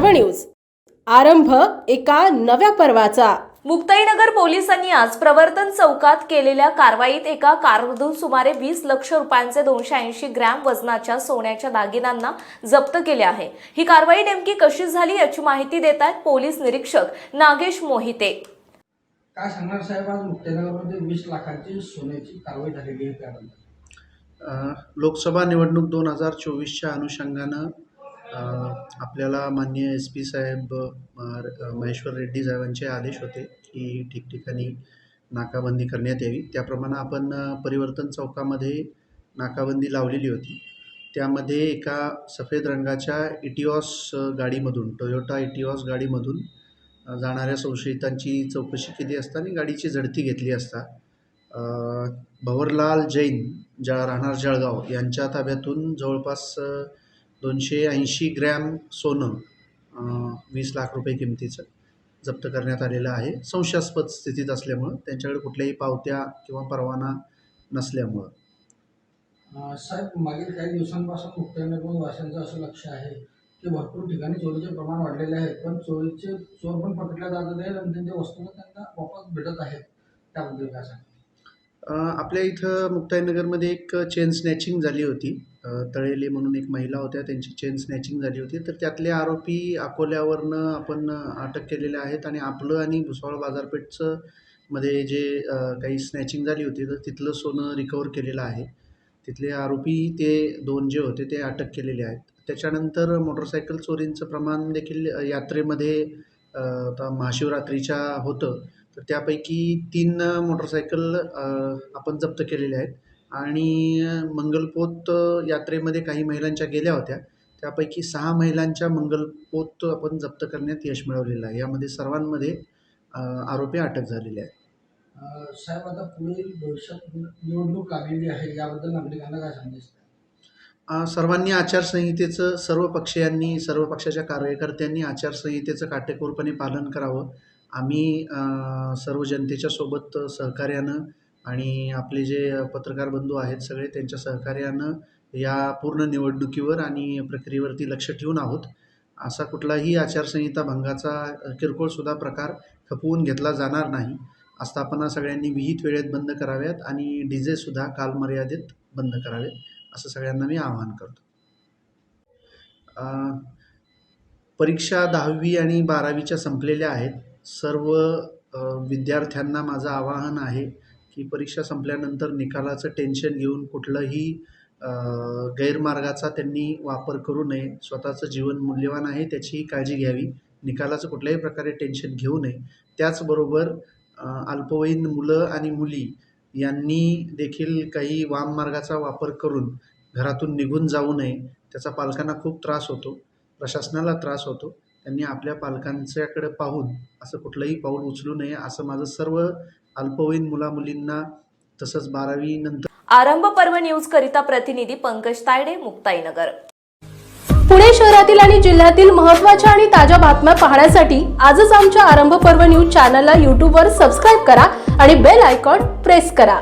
पर्व न्यूज. आरंभ एका नव्या पर्वाचा. मुक्ताईनगर पोलिसांनी आज प्रवर्तन चौकात केलेल्या कारवाईत एका कारमधून सुमारे वीस लक्ष रुपयांचे दोनशे ऐंशी ग्रॅम वजनाच्या सोन्याच्या दागिन्यांना जप्त केले आहे. ही कारवाई नेमकी कशी झाली याची माहिती देत आहेत पोलीस निरीक्षक नागेश मोहिते. काय सांगणार साहेब आज मुक्ताईनगरमध्ये वीस लाखांची सोन्याची कारवाई झालेली आहे लोकसभा निवडणूक दोन हजार चोवीसच्या अनुषंगानं आपल्याला माननीय एस पी साहेब महेश्वर रेड्डी साहेबांचे आदेश होते की ठिकठिकाणी नाकाबंदी करण्यात यावी. त्याप्रमाणे आपण परिवर्तन चौकामध्ये नाकाबंदी लावलेली होती. त्यामध्ये एका सफेद रंगाच्या इटिऑस गाडीमधून टोयोटा इटिऑस गाडीमधून जाणाऱ्या संशयितांची चौकशी केली असता आणि गाडीची झडती घेतली असता भवरलाल जैन ज्या राहणार जळगाव यांच्या ताब्यातून जवळपास दोनशे ऐंशी ग्रॅम सोनं वीस लाख रुपये किमतीचं जप्त करण्यात आलेलं आहे. संशयास्पद स्थितीत असल्यामुळं त्यांच्याकडे कुठल्याही पावत्या किंवा परवाना नसल्यामुळं. साहेब मागील काही दिवसांपासून मुक्ताईनगर वाशांचं असं लक्ष आहे की भरपूर ठिकाणी चोरीचे प्रमाण वाढलेले आहे पण चोरीचे चोर पण पकडल्या जात आहेत आणि त्यांच्या वस्तू त्यांना वापस भेटत आहेत. त्याबद्दल काय सांग आपल्या इथं मुक्ताईनगरमध्ये एक चेन स्नॅचिंग झाली होती. तळेले म्हणून एक महिला होत्या त्यांची चेन स्नॅचिंग झाली होती. तर त्यातले आरोपी अकोल्यावरनं आपण अटक केलेले आहेत आणि आपलं आणि भुसावळ बाजारपेठचं मध्ये जे काही स्नॅचिंग झाली होती तर तिथलं सोनं रिकवर केलेलं आहे. तिथले आरोपी ते दोन जे होते ते अटक केलेले आहेत. त्याच्यानंतर मोटरसायकल चोरींचं प्रमाण देखील यात्रेमध्ये आता महाशिवरात्रीच्या होतं. तर त्यापैकी तीन मोटरसायकल आपण जप्त केलेल्या आहेत. आणि मंगलपोत यात्रेमध्ये काही महिलांच्या गेल्या होत्या. त्यापैकी सहा महिलांच्या मंगलपोत आपण जप्त करण्यात यश मिळवलेलं आहे. यामध्ये सर्वांमध्ये आरोपी अटक झालेले आहेत. साहेब आता पुढील भविष्यात निवडणूक लागलेली आहे याबद्दल नागरिकांना काय संदेश? अ, सर्वांनी आचारसंहितेचं सर्व पक्षीयांनी सर्व पक्षाच्या कार्यकर्त्यांनी आचारसंहितेचं काटेकोरपणे पालन करावं. आम्ही सर्व जनतेच्या सोबत सहकार्यानं आणि आपले जे पत्रकार बंधू आहेत सगळे त्यांच्या सहकार्यानं या पूर्ण निवडणुकीवर आणि प्रक्रियेवरती लक्ष ठेवून आहोत. असा कुठलाही आचारसंहिता भंगाचा किरकोळसुद्धा प्रकार खपवून घेतला जाणार नाही. आस्थापना सगळ्यांनी विहित वेळेत बंद कराव्यात आणि डी जेसुद्धा कालमर्यादेत बंद करावेत असं सगळ्यांना मी आवाहन करतो. परीक्षा दहावी आणि बारावीच्या संपलेल्या आहेत. सर्व विद्यार्थ्यांना माझं आवाहन आहे की परीक्षा संपल्यानंतर निकालाचं टेन्शन घेऊन कुठलंही गैरमार्गाचा त्यांनी वापर करू नये. स्वतःचं जीवन मूल्यवान आहे त्याचीही काळजी घ्यावी. निकालाचं कुठल्याही प्रकारे टेन्शन घेऊ नये. त्याचबरोबर अल्पवयीन मुलं आणि मुली यांनी देखील काही वाम मार्गाचा वापर करून घरातून निघून जाऊ नये. त्याचा पालकांना खूप त्रास होतो. प्रशासनाला त्रास होतो. त्यांनी आपल्या पालकांच्याकडे पाहून असं कुठलंही पाऊल उचलू नये असं माझं सर्व अल्पवयीन मुलामुलींना तसंच बारावी नंतर आरंभ पर्व न्यूज करिता प्रतिनिधी पंकज तायडे मुक्ताईनगर. पुणे शहरातील आणि जिल्ह्यातील महत्त्वाच्या आणि ताज्या बातम्या पाहण्यासाठी आजच आमच्या आरंभ पर्व न्यूज चॅनलला यूट्यूबवर सबस्क्राईब करा आणि बेल आयकॉन प्रेस करा.